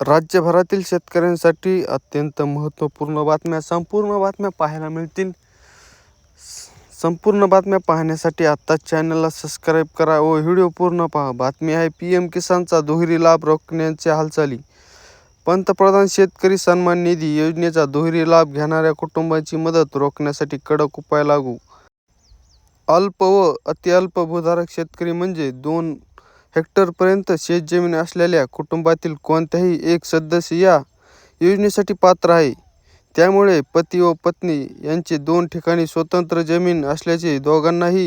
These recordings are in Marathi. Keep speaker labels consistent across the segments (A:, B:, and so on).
A: राज्यभरातील शेतकऱ्यांसाठी अत्यंत महत्त्वपूर्ण बातम्या संपूर्ण बातम्या पाहायला मिळतील. संपूर्ण बातम्या पाहण्यासाठी आत्ताच चॅनलला सबस्क्राईब करा व व्हिडिओ पूर्ण पहा. बातमी आहे पी एम किसानचा दुहेरी लाभ रोखण्याच्या हालचाली. पंतप्रधान शेतकरी सन्मान निधी योजनेचा दुहेरी लाभ घेणाऱ्या कुटुंबांची मदत रोखण्यासाठी कडक उपाय लागू. अल्प व अतिअल्प भूधारक शेतकरी म्हणजे दोन हेक्टरपर्यंत शेतजमीन असलेल्या कुटुंबातील कोणत्याही एक सदस्य या योजनेसाठी पात्र आहे. त्यामुळे पती व पत्नी यांचे दोन ठिकाणी स्वतंत्र जमीन असल्याचे दोघांनाही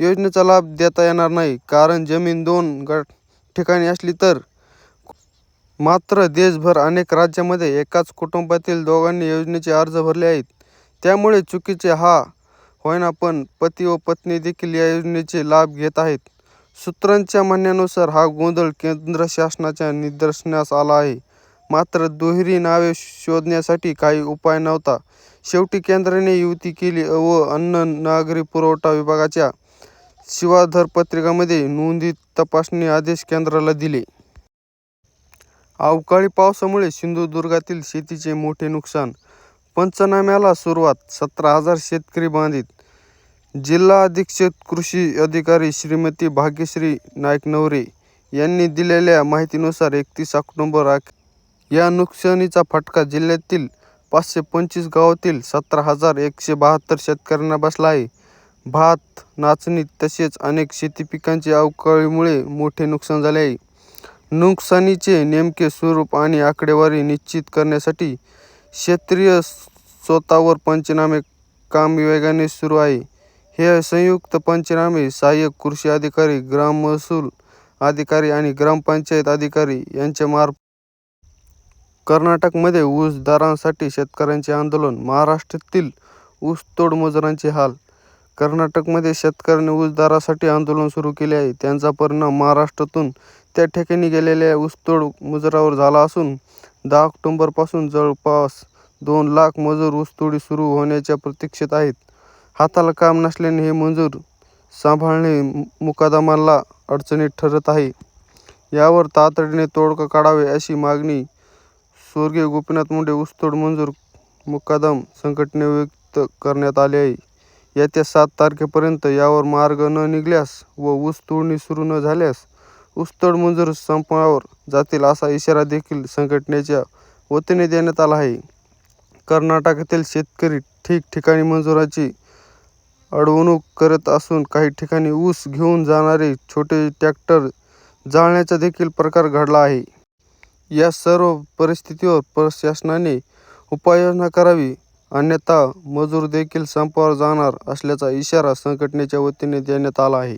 A: योजनेचा लाभ देता येणार नाही. कारण जमीन दोन गट ठिकाणी असली तर मात्र देशभर अनेक राज्यांमध्ये एकाच कुटुंबातील दोघांनी योजनेचे अर्ज भरले आहेत. त्यामुळे चुकीचे हा होईना पण पती व पत्नी देखील या योजनेचे लाभ घेत आहेत. सूत्रांच्या म्हणण्यानुसार हा गोंधळ केंद्र शासनाच्या निदर्शनास आला आहे. मात्र दुहेरी नावे शोधण्यासाठी काही उपाय नव्हता. शेवटी केंद्राने युती केली व अन्न नागरी पुरवठा विभागाच्या शिवाधर पत्रिकामध्ये नोंदीत तपासणी आदेश केंद्राला दिले. अवकाळी पावसामुळे सिंधुदुर्गातील शेतीचे मोठे नुकसान. पंचनाम्याला सुरुवात सतरा हजार शेतकरी बाधित. जिल्हा अधीक्षक कृषी अधिकारी श्रीमती भाग्यश्री नाईकनवरे यांनी दिलेल्या माहितीनुसार एकतीस ऑक्टोबर अख या नुकसानीचा फटका जिल्ह्यातील पाचशे पंचवीस गावातील सतरा हजार एकशे बहात्तर शेतकऱ्यांना बसला आहे. भात नाचणी तसेच अनेक शेती पिकांचे अवकाळीमुळे मोठे नुकसान झाले आहे. नुकसानीचे नेमके स्वरूप आणि आकडेवारी निश्चित करण्यासाठी क्षेत्रीय स्वतःवर पंचनामे काम वेगाने सुरू आहे. हे संयुक्त पंचनामे सहाय्यक कृषी अधिकारी ग्राम महसूल अधिकारी आणि ग्रामपंचायत अधिकारी यांच्या मार्फ कर्नाटकमध्ये ऊस दरांसाठी शेतकऱ्यांचे आंदोलन महाराष्ट्रातील ऊसतोड मजुरांचे हाल. कर्नाटकमध्ये शेतकऱ्यांनी ऊस दरासाठी आंदोलन सुरू केले आहे. त्यांचा परिणाम महाराष्ट्रातून त्या ठिकाणी गेलेल्या ऊसतोड मजुरावर झाला असून दहा ऑक्टोंबरपासून जवळपास दोन लाख मजूर ऊसतोडी सुरू होण्याच्या प्रतीक्षेत आहेत. हाताला काम नसल्याने हे मजूर सांभाळणे मुकादमाला अडचणीत ठरत आहे. यावर तातडीने तोडगा काढावे अशी मागणी स्वर्गीय गोपीनाथ मुंडे ऊसतोड मंजूर मुकादम संघटने व्यक्त करण्यात आली आहे. येत्या सात तारखेपर्यंत यावर मार्ग न निघाल्यास व ऊस तोडणी सुरू न झाल्यास ऊसतोड मजूर संपावर जातील असा इशारा देखील संघटनेच्या वतीने देण्यात आला आहे. कर्नाटकातील शेतकरी ठिकठिकाणी मंजुराची अडवणूक करत असून काही ठिकाणी ऊस घेऊन जाणारे छोटे ट्रॅक्टर जाळण्याचा देखील प्रकार घडला आहे. या सर्व परिस्थितीवर प्रशासनाने उपाययोजना करावी अन्यथा मजूर देखील संपावर जाणार असल्याचा इशारा संघटनेच्या वतीने देण्यात आला आहे.